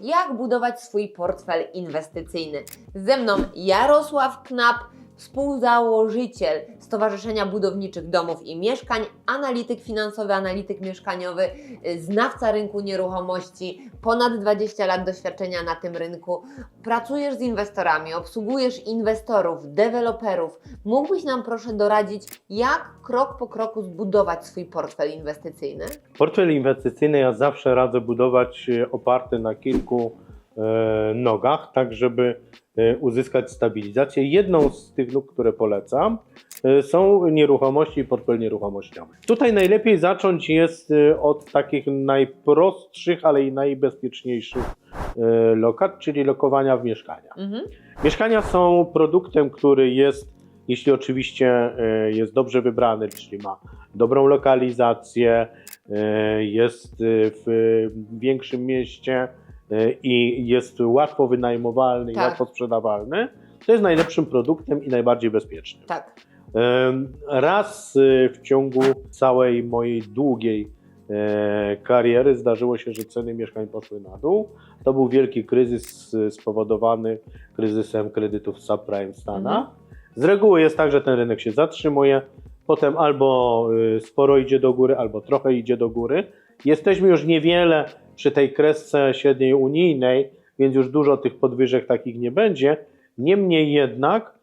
Jak budować swój portfel inwestycyjny? Ze mną Jarosław Knap, współzałożyciel Stowarzyszenia Budowniczych Domów i Mieszkań, analityk finansowy, analityk mieszkaniowy, y, znawca rynku nieruchomości, ponad 20 lat doświadczenia na tym rynku. Pracujesz z inwestorami, obsługujesz inwestorów, deweloperów. Mógłbyś nam proszę doradzić, jak krok po kroku zbudować swój portfel inwestycyjny? Portfel inwestycyjny ja zawsze radzę budować e, oparty na kilku e, nogach, tak żeby uzyskać stabilizację. Jedną z tych nóg, które polecam, e, są nieruchomości i portfel nieruchomościowy. Tutaj najlepiej zacząć jest e, od takich najprostszych, ale i najbezpieczniejszych e, lokat, czyli lokowania w mieszkania. Mhm. Mieszkania są produktem, który jest, jeśli oczywiście e, jest dobrze wybrany, czyli ma dobrą lokalizację, e, jest e, w większym mieście e, i jest łatwo wynajmowalny i Tak. łatwo sprzedawalny, to jest najlepszym produktem i najbardziej bezpiecznym. Tak. Raz y, w ciągu całej mojej długiej e, kariery zdarzyło się, że ceny mieszkań poszły na dół. To był wielki kryzys y, spowodowany kryzysem kredytów subprime w Stanach. Mhm. Z reguły jest tak, że ten rynek się zatrzymuje, potem albo y, sporo idzie do góry, albo trochę idzie do góry. Jesteśmy już niewiele przy tej kresce średniej unijnej, więc już dużo tych podwyżek takich nie będzie. Niemniej jednak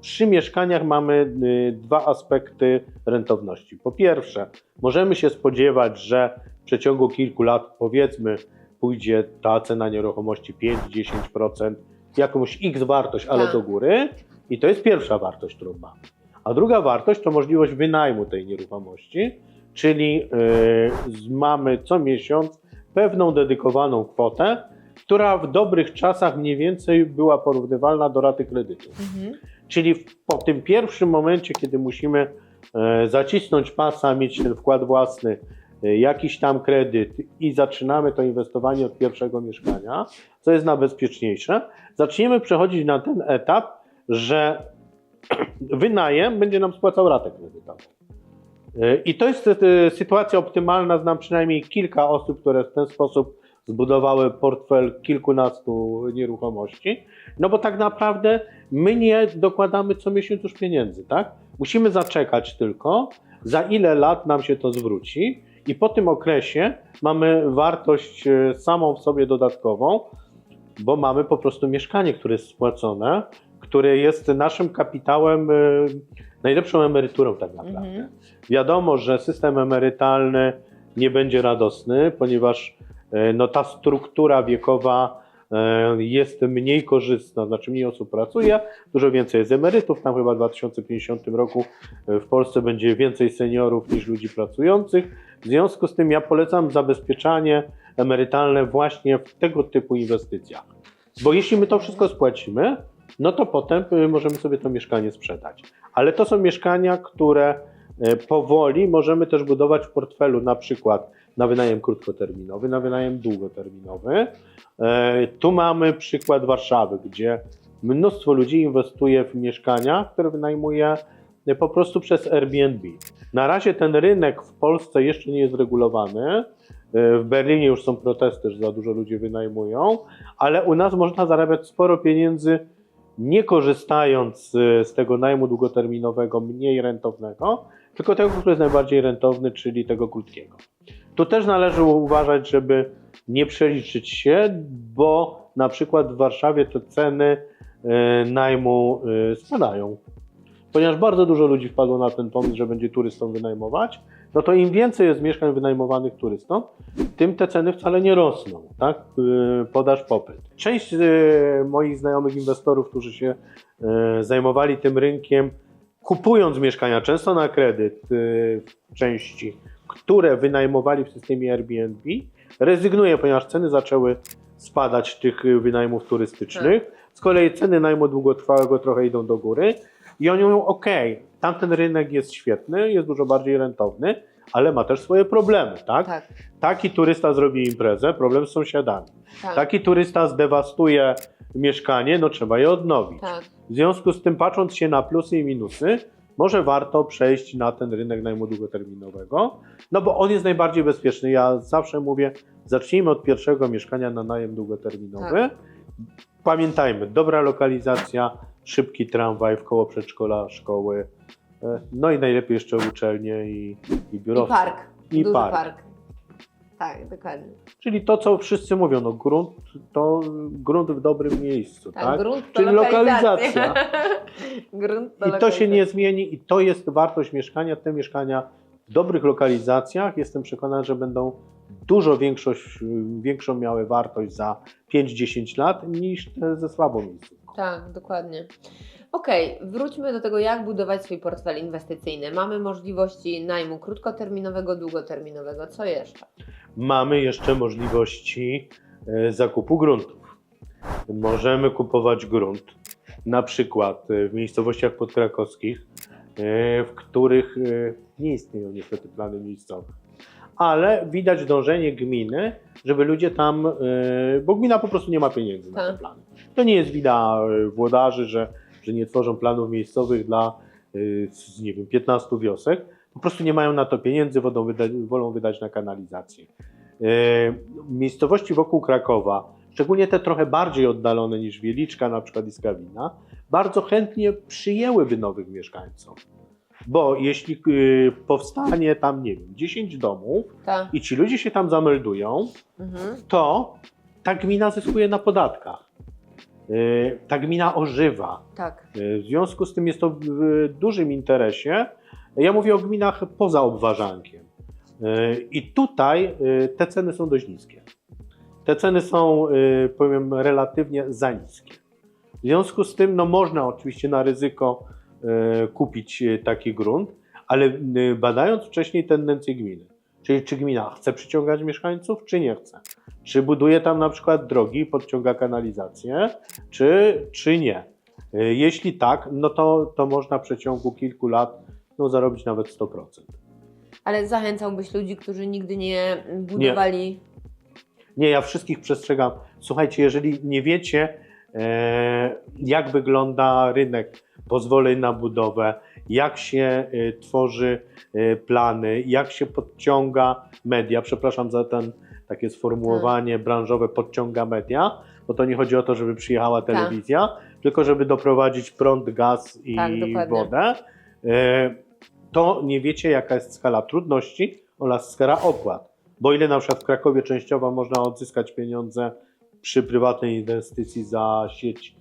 przy mieszkaniach mamy y, dwa aspekty rentowności. Po pierwsze, możemy się spodziewać, że w przeciągu kilku lat, powiedzmy, pójdzie ta cena nieruchomości 5-10%, jakąś x wartość, ale Tak. do góry. I to jest pierwsza wartość, którą mamy. A druga wartość to możliwość wynajmu tej nieruchomości, czyli y, mamy co miesiąc pewną dedykowaną kwotę, która w dobrych czasach mniej więcej była porównywalna do raty kredytu. Mhm. Czyli po tym pierwszym momencie, kiedy musimy e, zacisnąć pasa, mieć ten wkład własny, e, jakiś tam kredyt i zaczynamy to inwestowanie od pierwszego mieszkania, co jest najbezpieczniejsze, zaczniemy przechodzić na ten etap, że wynajem będzie nam spłacał ratę kredytową. E, I to jest e, sytuacja optymalna. Znam przynajmniej kilka osób, które w ten sposób zbudowały portfel kilkunastu nieruchomości. No bo tak naprawdę my nie dokładamy co miesiąc już pieniędzy, tak? Musimy zaczekać tylko, za ile lat nam się to zwróci i po tym okresie mamy wartość e, samą w sobie dodatkową, bo mamy po prostu mieszkanie, które jest spłacone, które jest naszym kapitałem, najlepszą emeryturą tak naprawdę. Mhm. Wiadomo, że system emerytalny nie będzie radosny, ponieważ e, no, ta struktura wiekowa e, jest mniej korzystna, znaczy mniej osób pracuje, dużo więcej jest emerytów. Tam chyba w 2050 roku e, w Polsce będzie więcej seniorów niż ludzi pracujących. W związku z tym ja polecam zabezpieczanie emerytalne właśnie w tego typu inwestycjach. Bo jeśli my to wszystko spłacimy, no to potem y, możemy sobie to mieszkanie sprzedać. Ale to są mieszkania, które e, powoli możemy też budować w portfelu, na przykład na wynajem krótkoterminowy, na wynajem długoterminowy. E, Tu mamy przykład Warszawy, gdzie mnóstwo ludzi inwestuje w mieszkania, które wynajmuje e, po prostu przez Airbnb. Na razie ten rynek w Polsce jeszcze nie jest regulowany. E, W Berlinie już są protesty, że za dużo ludzi wynajmują, ale u nas można zarabiać sporo pieniędzy nie korzystając e, z tego najmu długoterminowego, mniej rentownego, tylko tego, który jest najbardziej rentowny, czyli tego krótkiego. Tu też należy uważać, żeby nie przeliczyć się, bo na przykład w Warszawie te ceny e, najmu e, spadają. Ponieważ bardzo dużo ludzi wpadło na ten pomysł, że będzie turystom wynajmować, no to im więcej jest mieszkań wynajmowanych turystom, tym te ceny wcale nie rosną, tak? Yy, Podaż, popyt. Część yy, moich znajomych inwestorów, którzy się yy, zajmowali tym rynkiem, kupując mieszkania, często na kredyt w części, które wynajmowali w systemie Airbnb, rezygnuje, ponieważ ceny zaczęły spadać tych wynajmów turystycznych. Z kolei ceny najmu długotrwałego trochę idą do góry i oni mówią, ok, tamten rynek jest świetny, jest dużo bardziej rentowny, ale ma też swoje problemy, tak? Tak, Taki turysta zrobi imprezę, problem z sąsiadami. tak, Taki turysta zdewastuje mieszkanie, no trzeba je odnowić. tak. W związku z tym, patrząc się na plusy i minusy, może warto przejść na ten rynek najmu długoterminowego, no bo on jest najbardziej bezpieczny. Ja zawsze mówię, zacznijmy od pierwszego mieszkania na najem długoterminowy. Tak. Pamiętajmy, dobra lokalizacja, szybki tramwaj w koło przedszkola, szkoły, e, no i najlepiej jeszcze uczelnie i, i I biurowce. park. I Duży park. park. Tak, dokładnie. Czyli to, co wszyscy mówią, no grunt to grunt w dobrym miejscu, Tak, tak? grunt to Czyli lokalizacja. lokalizacja. grunt to I to się nie lokalizacja. zmieni i to jest wartość mieszkania. Te mieszkania w dobrych lokalizacjach jestem przekonany, że będą dużo większość, większą miały wartość za 5-10 lat niż te ze słabą miejscówką. Tak, dokładnie. Okej, wróćmy do tego, jak budować swój portfel inwestycyjny. Mamy możliwości najmu krótkoterminowego, długoterminowego. Co jeszcze? Mamy jeszcze możliwości e, zakupu gruntów. Możemy kupować grunt, na przykład e, w miejscowościach podkrakowskich, e, w których nie istnieją niestety plany miejscowe. Ale widać dążenie gminy, żeby ludzie tam, e, bo gmina po prostu nie ma pieniędzy na te Tak. plany. To nie jest wina e, włodarzy, że, że nie tworzą planów miejscowych dla, e, nie wiem, 15 wiosek. Po prostu nie mają na to pieniędzy, wodą wydać, wolą wydać na kanalizację. Miejscowości wokół Krakowa, szczególnie te trochę bardziej oddalone niż Wieliczka, na przykład i Skawina, bardzo chętnie przyjęłyby nowych mieszkańców. Bo jeśli y, powstanie tam, nie wiem, 10 domów Tak. i ci ludzie się tam zameldują, Mhm. to ta gmina zyskuje na podatkach. Y, Ta gmina ożywa. Tak. Y, W związku z tym jest to w dużym interesie. Ja mówię o gminach poza obwarzankiem. Y, I tutaj y, te ceny są dość niskie. Te ceny są, y, powiem, relatywnie za niskie. W związku z tym, no można oczywiście na ryzyko kupić y, taki grunt, ale y, badając wcześniej tendencje gminy, czyli czy gmina chce przyciągać mieszkańców, czy nie chce. Czy buduje tam na przykład drogi, podciąga kanalizację, czy, czy nie. Jeśli tak, no to, to można w przeciągu kilku lat no, zarobić nawet 100%. Ale zachęcałbyś ludzi, którzy nigdy nie budowali. Nie, ja wszystkich przestrzegam. Słuchajcie, jeżeli nie wiecie, e, jak wygląda rynek pozwoleń na budowę, jak się e, tworzy e, plany, jak się podciąga media, przepraszam za ten takie sformułowanie branżowe, podciąga media, bo to nie chodzi o to, żeby przyjechała telewizja, tylko żeby doprowadzić prąd, gaz i Tak, wodę. E, to nie wiecie, jaka jest skala trudności oraz skala opłat. Bo ile na przykład w Krakowie częściowo można odzyskać pieniądze przy prywatnej inwestycji za sieć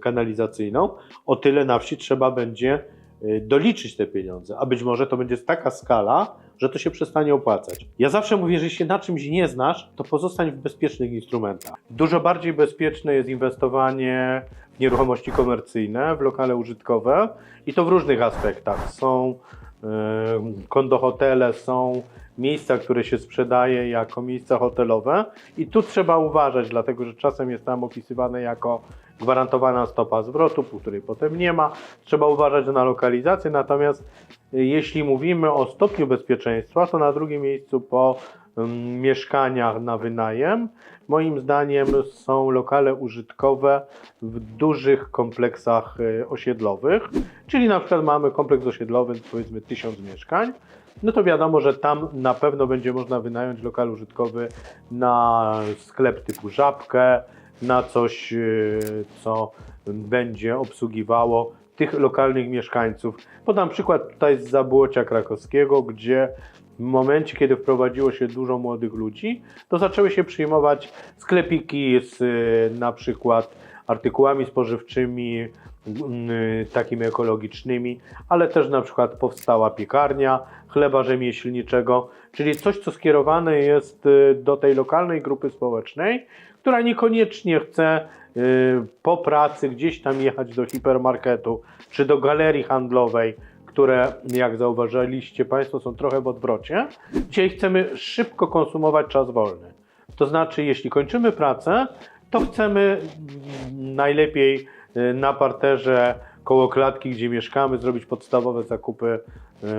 kanalizacyjną, o tyle na wsi trzeba będzie e, doliczyć te pieniądze. A być może to będzie taka skala, że to się przestanie opłacać. Ja zawsze mówię, że jeśli się na czymś nie znasz, to pozostań w bezpiecznych instrumentach. Dużo bardziej bezpieczne jest inwestowanie w nieruchomości komercyjne, w lokale użytkowe i to w różnych aspektach. Są kondohotele, są miejsca, które się sprzedaje jako miejsca hotelowe. I tu trzeba uważać, dlatego że czasem jest tam opisywane jako gwarantowana stopa zwrotu, po której potem nie ma. Trzeba uważać na lokalizację, natomiast y, jeśli mówimy o stopniu bezpieczeństwa, to na drugim miejscu po ym, mieszkaniach na wynajem, moim zdaniem są lokale użytkowe w dużych kompleksach y, osiedlowych, czyli na przykład mamy kompleks osiedlowy, powiedzmy 1000 mieszkań, no to wiadomo, że tam na pewno będzie można wynająć lokal użytkowy na sklep typu żabkę, na coś, yy, co będzie obsługiwało tych lokalnych mieszkańców. Podam przykład tutaj z Zabłocia Krakowskiego, gdzie w momencie, kiedy wprowadziło się dużo młodych ludzi, to zaczęły się przyjmować sklepiki z yy, na przykład artykułami spożywczymi, takimi ekologicznymi, ale też na przykład powstała piekarnia chleba rzemieślniczego, czyli coś, co skierowane jest y, do tej lokalnej grupy społecznej, która niekoniecznie chce y, po pracy gdzieś tam jechać do hipermarketu czy do galerii handlowej, które, jak zauważyliście Państwo, są trochę w odwrocie. Dzisiaj chcemy szybko konsumować czas wolny. To znaczy, jeśli kończymy pracę, to chcemy najlepiej na parterze koło klatki, gdzie mieszkamy, zrobić podstawowe zakupy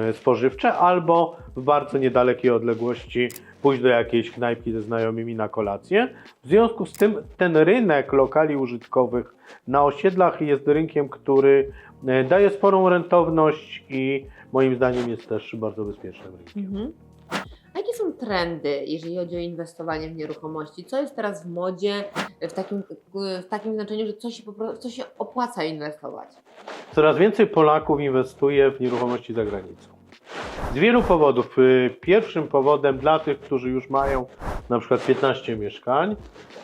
y, spożywcze albo w bardzo niedalekiej odległości pójść do jakiejś knajpki ze znajomymi na kolację. W związku z tym ten rynek lokali użytkowych na osiedlach jest rynkiem, który e, daje sporą rentowność i moim zdaniem jest też bardzo bezpiecznym rynkiem. Mhm. Są trendy, jeżeli chodzi o inwestowanie w nieruchomości? Co jest teraz w modzie, w takim, w takim znaczeniu, że co się, co się opłaca inwestować? Coraz więcej Polaków inwestuje w nieruchomości za granicą. Z wielu powodów. Y, Pierwszym powodem dla tych, którzy już mają na przykład 15 mieszkań,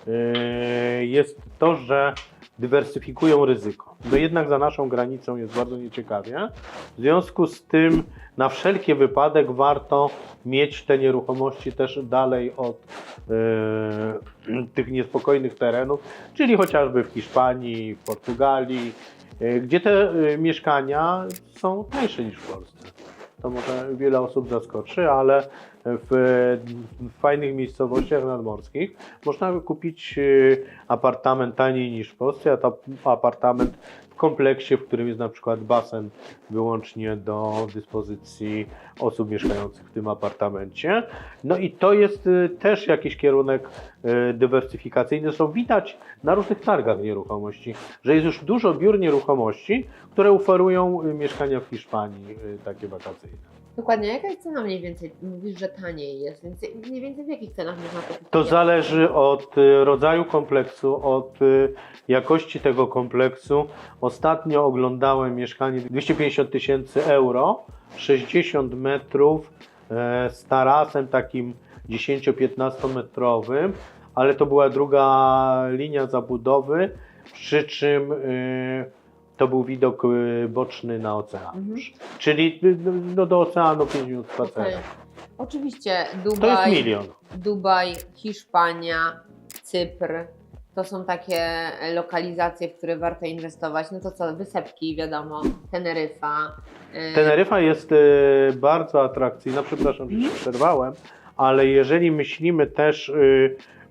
y, jest to, że dywersyfikują ryzyko. No jednak za naszą granicą jest bardzo nieciekawie. W związku z tym na wszelki wypadek warto mieć te nieruchomości też dalej od y, tych niespokojnych terenów, czyli chociażby w Hiszpanii, w Portugalii, y, gdzie te y, mieszkania są tańsze niż w Polsce. To może wiele osób zaskoczy, ale w, w fajnych miejscowościach nadmorskich można kupić y, apartament taniej niż w Polsce, a to apartament kompleksie, w którym jest na przykład basen wyłącznie do dyspozycji osób mieszkających w tym apartamencie. No i to jest y, też jakiś kierunek y, dywersyfikacyjny. Zresztą widać na różnych targach nieruchomości, że jest już dużo biur nieruchomości, które oferują y, mieszkania w Hiszpanii, takie wakacyjne. Dokładnie, jaka jest cena mniej więcej? Mówisz, że taniej jest, więc mniej więcej w jakich cenach można to kupić? To zależy od y, rodzaju kompleksu, od y, jakości tego kompleksu. Ostatnio oglądałem mieszkanie 250 tysięcy euro, 60 metrów e, z tarasem takim 10-15 metrowym, ale to była druga linia zabudowy, przy czym y, to był widok y, boczny na ocean. Mhm. Czyli y, no, do oceanu 5 minut spaceru. Okej. Oczywiście To jest Dubaj, milion. Dubaj, Hiszpania, Cypr. To są takie lokalizacje, w które warto inwestować. No to co, wysepki, wiadomo, Teneryfa. y, Teneryfa jest bardzo atrakcyjna. Przepraszam, że się przerwałem, ale jeżeli myślimy też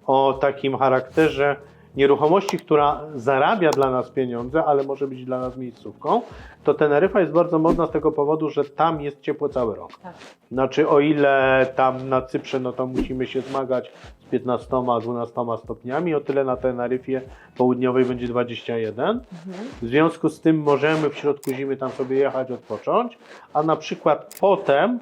o takim charakterze nieruchomości, która zarabia dla nas pieniądze, ale może być dla nas miejscówką, to Teneryfa jest bardzo modna z tego powodu, że tam jest ciepło cały rok. Tak. Znaczy o ile tam na Cyprze, no to musimy się zmagać z 15-12 stopniami, o tyle na Teneryfie południowej będzie 21. Mhm. W związku z tym możemy w środku zimy tam sobie jechać, odpocząć, a na przykład potem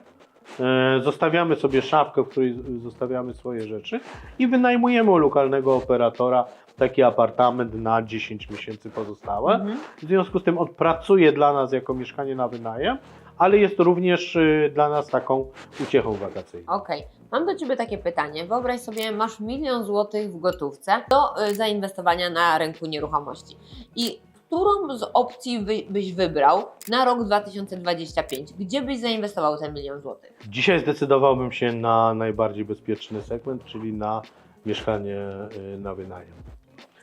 e, zostawiamy sobie szafkę, w której zostawiamy swoje rzeczy i wynajmujemy u lokalnego operatora taki apartament na 10 miesięcy pozostałe. Mhm. W związku z tym on pracuje dla nas jako mieszkanie na wynajem, ale jest również e, dla nas taką uciechą wakacyjną. Okej, mam do Ciebie takie pytanie. Wyobraź sobie, masz milion złotych w gotówce do y, zainwestowania na rynku nieruchomości. I którą z opcji byś wybrał na rok 2025? Gdzie byś zainwestował ten milion złotych? Dzisiaj zdecydowałbym się na najbardziej bezpieczny segment, czyli na mieszkanie e, na wynajem.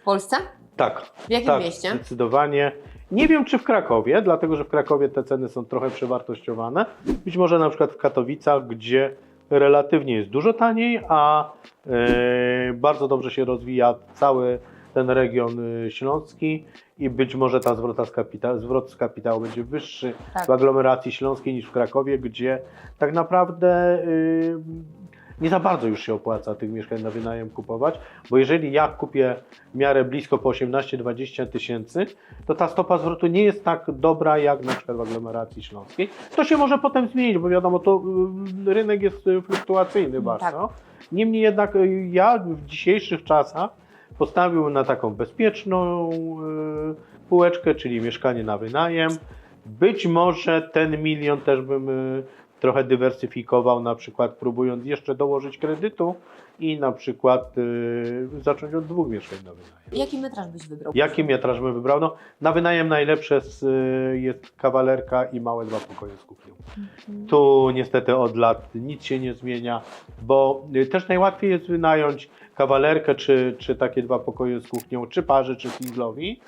W Polsce? Tak, W jakim tak, mieście? zdecydowanie. Nie wiem, czy w Krakowie, dlatego że w Krakowie te ceny są trochę przewartościowane. Być może na przykład w Katowicach, gdzie relatywnie jest dużo taniej, a e, bardzo dobrze się rozwija cały ten region e, śląski i być może ta zwrota z kapita- zwrot z kapitału będzie wyższy Tak. w aglomeracji śląskiej niż w Krakowie, gdzie tak naprawdę y, nie za bardzo już się opłaca tych mieszkań na wynajem kupować, bo jeżeli ja kupię w miarę blisko po 18-20 tysięcy, to ta stopa zwrotu nie jest tak dobra jak na przykład w aglomeracji śląskiej. To się może potem zmienić, bo wiadomo, to y, rynek jest y, fluktuacyjny bardzo. Niemniej jednak y, ja w dzisiejszych czasach postawił na taką bezpieczną y, półeczkę, czyli mieszkanie na wynajem. Być może ten milion też bym trochę dywersyfikował, na przykład próbując jeszcze dołożyć kredytu i na przykład y, zacząć od dwóch mieszkań na wynajem. Jaki metraż byś wybrał? Jaki metraż bym wybrał? No, na wynajem najlepsze z, y, jest kawalerka i małe dwa pokoje z kuchnią. Mhm. Tu niestety od lat nic się nie zmienia, bo y, też najłatwiej jest wynająć kawalerkę, czy, czy takie dwa pokoje z kuchnią, czy parze, czy singlowi,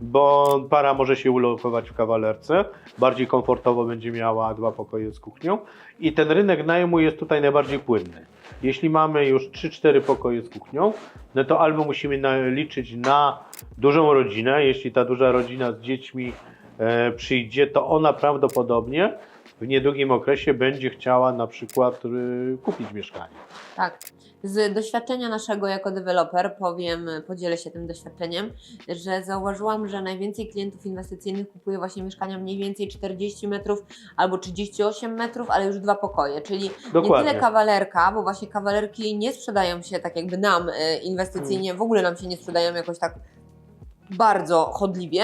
bo para może się ulokować w kawalerce, bardziej komfortowo będzie miała dwa pokoje z kuchnią i ten rynek najmu jest tutaj najbardziej płynny. Jeśli mamy już 3-4 pokoje z kuchnią, no to albo musimy liczyć na dużą rodzinę, jeśli ta duża rodzina z dziećmi e, przyjdzie, to ona prawdopodobnie w niedługim okresie będzie chciała na przykład y, kupić mieszkanie. Tak. Z doświadczenia naszego jako deweloper powiem, podzielę się tym doświadczeniem, że zauważyłam, że najwięcej klientów inwestycyjnych kupuje właśnie mieszkania mniej więcej 40 metrów albo 38 metrów, ale już dwa pokoje, czyli nie Dokładnie. tyle kawalerka, bo właśnie kawalerki nie sprzedają się tak jakby nam e, inwestycyjnie, w ogóle nam się nie sprzedają jakoś tak bardzo chodliwie,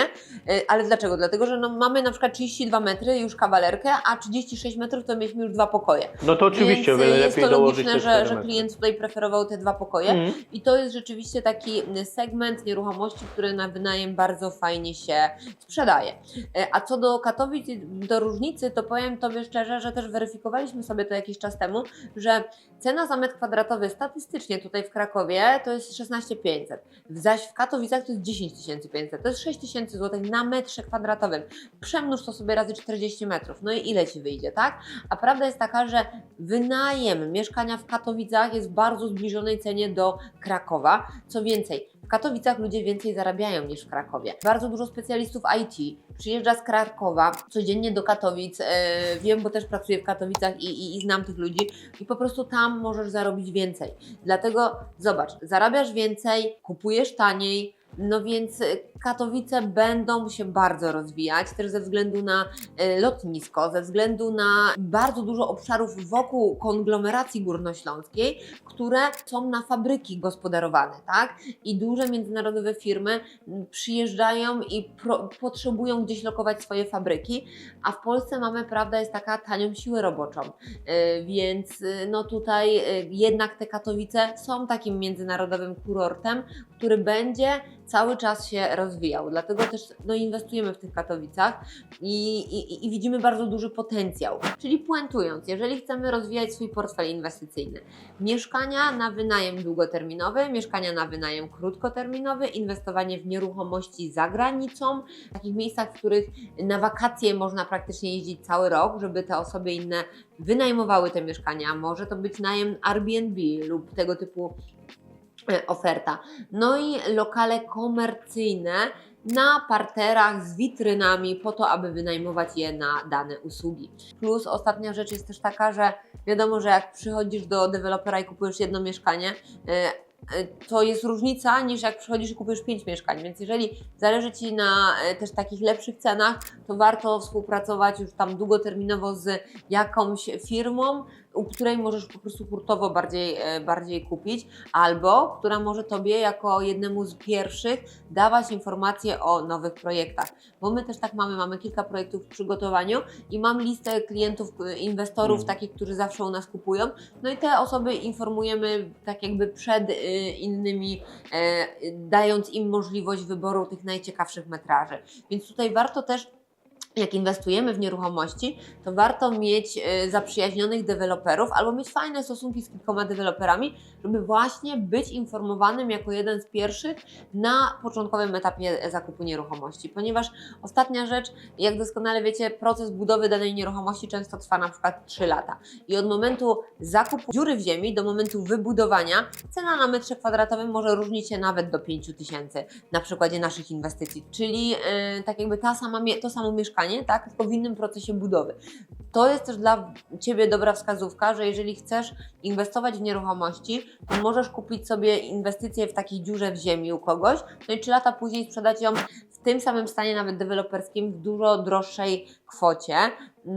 E, ale dlaczego? Dlatego, że no, mamy na przykład 32 metry już kawalerkę, a 36 metrów to mieliśmy już dwa pokoje. No to oczywiście Więc jest lepiej to dołożyć logiczne, że, że klient tutaj preferował te dwa pokoje. Mhm. I to jest rzeczywiście taki segment nieruchomości, który na wynajem bardzo fajnie się sprzedaje. E, A co do Katowic, do różnicy, to powiem Tobie szczerze, że też weryfikowaliśmy sobie to jakiś czas temu, że cena za metr kwadratowy statystycznie tutaj w Krakowie to jest 16 500, zaś w Katowicach to jest 10 500, to jest 6 tysięcy złotych na metrze kwadratowym. Przemnóż to sobie razy 40 metrów, no i ile Ci wyjdzie, tak? A prawda jest taka, że wynajem mieszkania w Katowicach jest w bardzo zbliżonej cenie do Krakowa. Co więcej, w Katowicach ludzie więcej zarabiają niż w Krakowie. Bardzo dużo specjalistów IT przyjeżdża z Krakowa codziennie do Katowic. E, wiem, bo też pracuję w Katowicach i, i, i znam tych ludzi i po prostu tam możesz zarobić więcej. Dlatego zobacz, zarabiasz więcej, kupujesz taniej. No więc e, Katowice będą się bardzo rozwijać, też ze względu na e, lotnisko, ze względu na bardzo dużo obszarów wokół konglomeracji górnośląskiej, które są na fabryki gospodarowane, tak? I duże międzynarodowe firmy przyjeżdżają i pro, potrzebują gdzieś lokować swoje fabryki, a w Polsce mamy, prawda, jest taka tanią siłę roboczą, E, więc e, no tutaj jednak te Katowice są takim międzynarodowym kurortem, który będzie cały czas się rozwijał. Dlatego też no, inwestujemy w tych Katowicach i, i, i widzimy bardzo duży potencjał. Czyli puentując, jeżeli chcemy rozwijać swój portfel inwestycyjny, mieszkania na wynajem długoterminowy, mieszkania na wynajem krótkoterminowy, inwestowanie w nieruchomości za granicą, w takich miejscach, w których na wakacje można praktycznie jeździć cały rok, żeby te osoby inne wynajmowały te mieszkania. Może to być najem Airbnb lub tego typu oferta. No i lokale komercyjne na parterach z witrynami po to, aby wynajmować je na dane usługi. Plus ostatnia rzecz jest też taka, że wiadomo, że jak przychodzisz do dewelopera i kupujesz jedno mieszkanie, e, e, to jest różnica niż jak przychodzisz i kupujesz pięć mieszkań, więc jeżeli zależy Ci na e, też takich lepszych cenach, to warto współpracować już tam długoterminowo z jakąś firmą, u której możesz po prostu hurtowo bardziej, e, bardziej kupić, albo która może Tobie jako jednemu z pierwszych dawać informacje o nowych projektach. Bo my też tak mamy, mamy kilka projektów w przygotowaniu i mam listę klientów, e, inwestorów, Mhm. takich, którzy zawsze u nas kupują. No i te osoby informujemy tak jakby przed e, innymi, dając im możliwość wyboru tych najciekawszych metraży. Więc tutaj warto też jak inwestujemy w nieruchomości, to warto mieć e, zaprzyjaźnionych deweloperów albo mieć fajne stosunki z kilkoma deweloperami, żeby właśnie być informowanym jako jeden z pierwszych na początkowym etapie zakupu nieruchomości. Ponieważ ostatnia rzecz, jak doskonale wiecie, proces budowy danej nieruchomości często trwa na przykład 3 lata. I od momentu zakupu dziury w ziemi do momentu wybudowania cena na metrze kwadratowym może różnić się nawet do 5 tysięcy na przykładzie naszych inwestycji. Czyli e, tak jakby ta sama, to samo mieszkanie, tak, tylko w innym procesie budowy. To jest też dla Ciebie dobra wskazówka, że jeżeli chcesz inwestować w nieruchomości, to możesz kupić sobie inwestycję w takiej dziurze w ziemi u kogoś, no i 3 lata później sprzedać ją w tym samym stanie, nawet deweloperskim, w dużo droższej kwocie. Yy,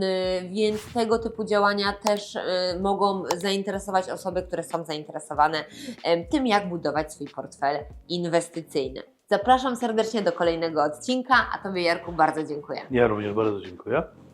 Więc tego typu działania też yy, mogą zainteresować osoby, które są zainteresowane em, tym, jak budować swój portfel inwestycyjny. Zapraszam serdecznie do kolejnego odcinka, a Tobie Jarku bardzo dziękuję. Ja również bardzo dziękuję.